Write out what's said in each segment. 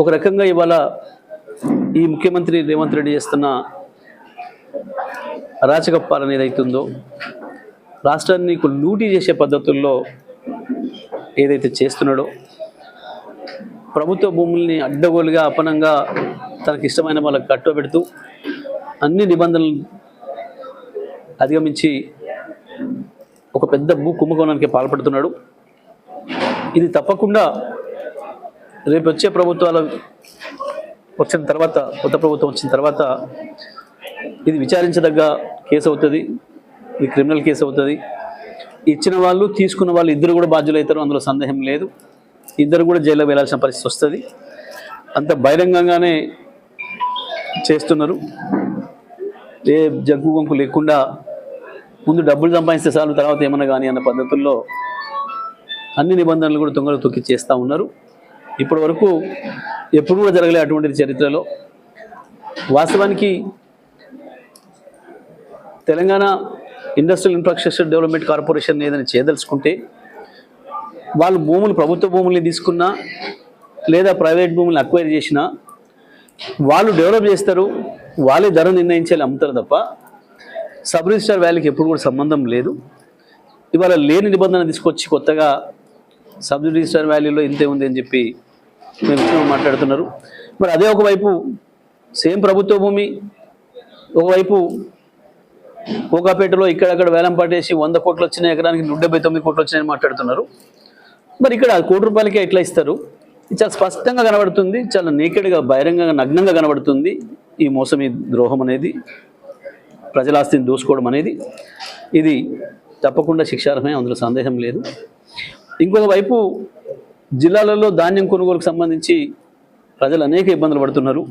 ఒక రకంగా ఇవాళ ఈ ముఖ్యమంత్రి రేవంత్ రెడ్డి చేస్తున్న అరాచక ఏదైతుందో రాష్ట్రాన్ని లూటీ చేసే పద్ధతుల్లో ఏదైతే చేస్తున్నాడో ప్రభుత్వ భూముల్ని అడ్డగోలుగా అపనంగా తనకి ఇష్టమైన వాళ్ళకి కట్టబెడుతూ అన్ని నిబంధనలు అధిగమించి ఒక పెద్ద భూ కుంభకోణానికి పాల్పడుతున్నాడు. ఇది తప్పకుండా రేపు వచ్చే ప్రభుత్వాలు వచ్చిన తర్వాత కొత్త ప్రభుత్వం వచ్చిన తర్వాత ఇది విచారించదగ్గ కేసు అవుతుంది. ఇది క్రిమినల్ కేసు అవుతుంది. ఇచ్చిన వాళ్ళు తీసుకున్న వాళ్ళు ఇద్దరు కూడా బాధ్యులు అవుతారు అందులో సందేహం లేదు. ఇద్దరు కూడా జైల్లో వెళ్ళాల్సిన పరిస్థితి వస్తుంది. అంత బహిరంగంగానే చేస్తున్నారు. ఏ జగ్గు గొంకు లేకుండా ముందు డబ్బులు సంపాదిస్తే చాలు తర్వాత ఏమన్నా కానీ అన్న పద్ధతుల్లో అన్ని నిబంధనలు కూడా తొంగలు తొక్కి చేస్తూ ఉన్నారు. ఇప్పటి వరకు ఎప్పుడు కూడా జరగలే అటువంటి చరిత్రలో. వాస్తవానికి Telangana industrial infrastructure development corporation ఏదైనా చేయదలుచుకుంటే వాళ్ళు భూములు ప్రభుత్వ భూముల్ని తీసుకున్నా లేదా ప్రైవేట్ భూములు అక్వైర్ చేసినా వాళ్ళు డెవలప్ చేస్తారు వాళ్ళే ధర నిర్ణయించాలి అమ్ముతారు తప్ప సబ్ రిజిస్టర్ వ్యాలీకి ఎప్పుడు కూడా సంబంధం లేదు. ఇవాళ లేని నిబంధన తీసుకొచ్చి కొత్తగా సబ్ రిజిస్టర్ వ్యాలీలో ఇంతే ఉంది అని చెప్పి మేము మాట్లాడుతున్నారు. మరి అదే ఒకవైపు సేమ్ ప్రభుత్వ భూమి ఒకవైపు కోకాపేటలో ఇక్కడక్కడ వేలం పాటేసి వంద కోట్లు వచ్చినాయి ఎకరానికి నూట డెబ్బై తొమ్మిది కోట్లు వచ్చినాయని మాట్లాడుతున్నారు. మరి ఇక్కడ కోటి రూపాయలకే ఎట్లా ఇస్తారు? చాలా స్పష్టంగా కనబడుతుంది చాలా నేకెడ్గా బహిరంగంగా నగ్నంగా కనబడుతుంది ఈ మోసం ఈ ద్రోహం అనేది ప్రజల ఆస్తిని దూసుకోవడం అనేది. ఇది తప్పకుండా శిక్షార్హమే అందులో సందేహం లేదు. ఇంకొక వైపు జిల్లాలలో ధాన్యం కొనుగోలుకు సంబంధించి ప్రజలు అనేక ఇబ్బందులు పడుతున్నారు.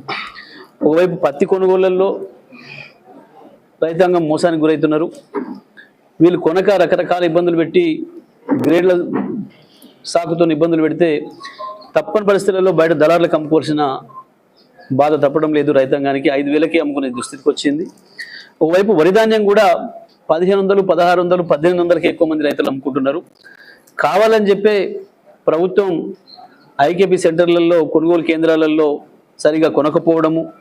ఒకవైపు పత్తి కొనుగోళ్ళలో రైతాంగం మోసానికి గురవుతున్నారు వీళ్ళు కొనక రకరకాల ఇబ్బందులు పెట్టి గ్రేడ్ల సాకుతో ఇబ్బందులు పెడితే తప్పని పరిస్థితులలో బయట దళారులకు అమ్ముకోవాల్సిన బాధ తప్పడం లేదు. రైతాంగానికి ఐదు వేలకే అమ్ముకునే దుస్థితికి వచ్చింది. ఒకవైపు వరి ధాన్యం కూడా పదిహేను వందలు పదహారు వందలు పద్దెనిమిది వందలకి ఎక్కువ మంది రైతులు అమ్ముకుంటున్నారు. కావాలని చెప్పే ప్రభుత్వం ఐకేపీ సెంటర్లలో కొనుగోలు కేంద్రాలలో సరిగా కొనకపోవడము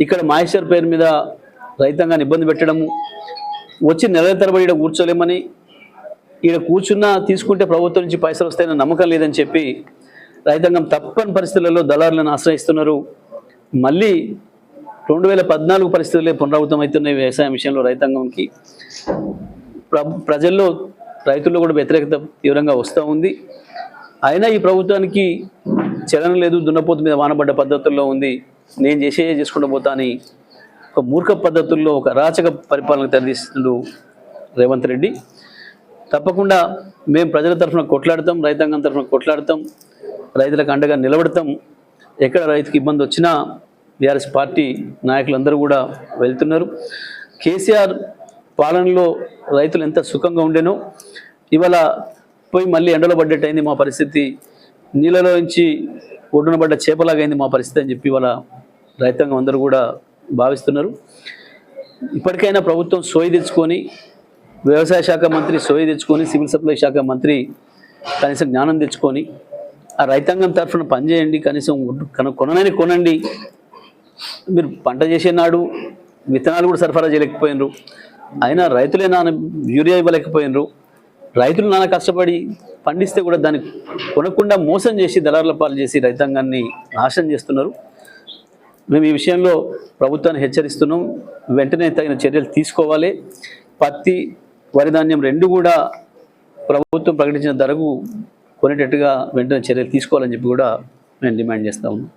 ఇక్కడ మాయిశ్చర్ పేరు మీద రైతాంగాన్ని ఇబ్బంది పెట్టడము వచ్చి నెల తరబడి ఈడ కూర్చోలేమని ఇక్కడ కూర్చున్నా తీసుకుంటే ప్రభుత్వం నుంచి పైసలు వస్తాయని నమ్మకం లేదని చెప్పి రైతాంగం తప్పని పరిస్థితులలో దళారులను ఆశ్రయిస్తున్నారు. మళ్ళీ రెండు వేల పద్నాలుగు పరిస్థితులే పునరావృతం అవుతున్నాయి వ్యవసాయం విషయంలో రైతాంగంకి. ప్ర- ప్రజల్లో రైతుల్లో కూడా వ్యతిరేకత తీవ్రంగా వస్తూ ఉంది. అయినా ఈ ప్రభుత్వానికి చలనం లేదు దున్నపోతు మీద వానబడ్డ పద్ధతుల్లో ఉంది. నేను చేసే చేసుకుంటూ పోతా అని ఒక మూర్ఖ పద్ధతుల్లో ఒక రాచక పరిపాలన తెరదీస్తున్నాడు రేవంత్ రెడ్డి. తప్పకుండా మేము ప్రజల తరఫున కొట్లాడతాం రైతాంగం తరఫున కొట్లాడతాం రైతులకు అండగా నిలబడతాం. ఎక్కడ రైతుకి ఇబ్బంది వచ్చినా బీఆర్ఎస్ పార్టీ నాయకులందరూ కూడా వెళ్తున్నారు. కేసీఆర్ పాలనలో రైతులు ఎంత సుఖంగా ఉండేనో ఇవాళ పోయి మళ్ళీ ఎండలో పడ్డట్టయింది మా పరిస్థితి. నీళ్ళలో నుంచి ఒడ్డున పడ్డ చేపలాగైంది మా పరిస్థితి అని చెప్పి ఇవాళ రైతాంగం అందరూ కూడా భావిస్తున్నారు. ఇప్పటికైనా ప్రభుత్వం సోయి తెచ్చుకొని వ్యవసాయ శాఖ మంత్రి సోయి తెచ్చుకొని సివిల్ సప్లై శాఖ మంత్రి కనీసం జ్ఞానం తెచ్చుకొని ఆ రైతాంగం తరఫున పనిచేయండి కనీసం కొన- కొననని కొనండి. మీరు పంట చేసే నాడు విత్తనాలు కూడా సరఫరా చేయలేకపోయినారు. అయినా రైతులే నాన్న యూరియా ఇవ్వలేకపోయినరు. రైతులు నాన్న కష్టపడి పండిస్తే కూడా దాన్ని కొనకుండా మోసం చేసి దళారుల పాలు చేసి రైతాంగాన్ని నాశనం చేస్తున్నారు. మేము ఈ విషయంలో ప్రభుత్వాన్ని హెచ్చరిస్తున్నాం. వెంటనే తగిన చర్యలు తీసుకోవాలి. పత్తి వరి ధాన్యం రెండు కూడా ప్రభుత్వం ప్రకటించిన ధరకు కొనేటట్టుగా వెంటనే చర్యలు తీసుకోవాలని చెప్పి కూడా మేము డిమాండ్ చేస్తా ఉన్నాం.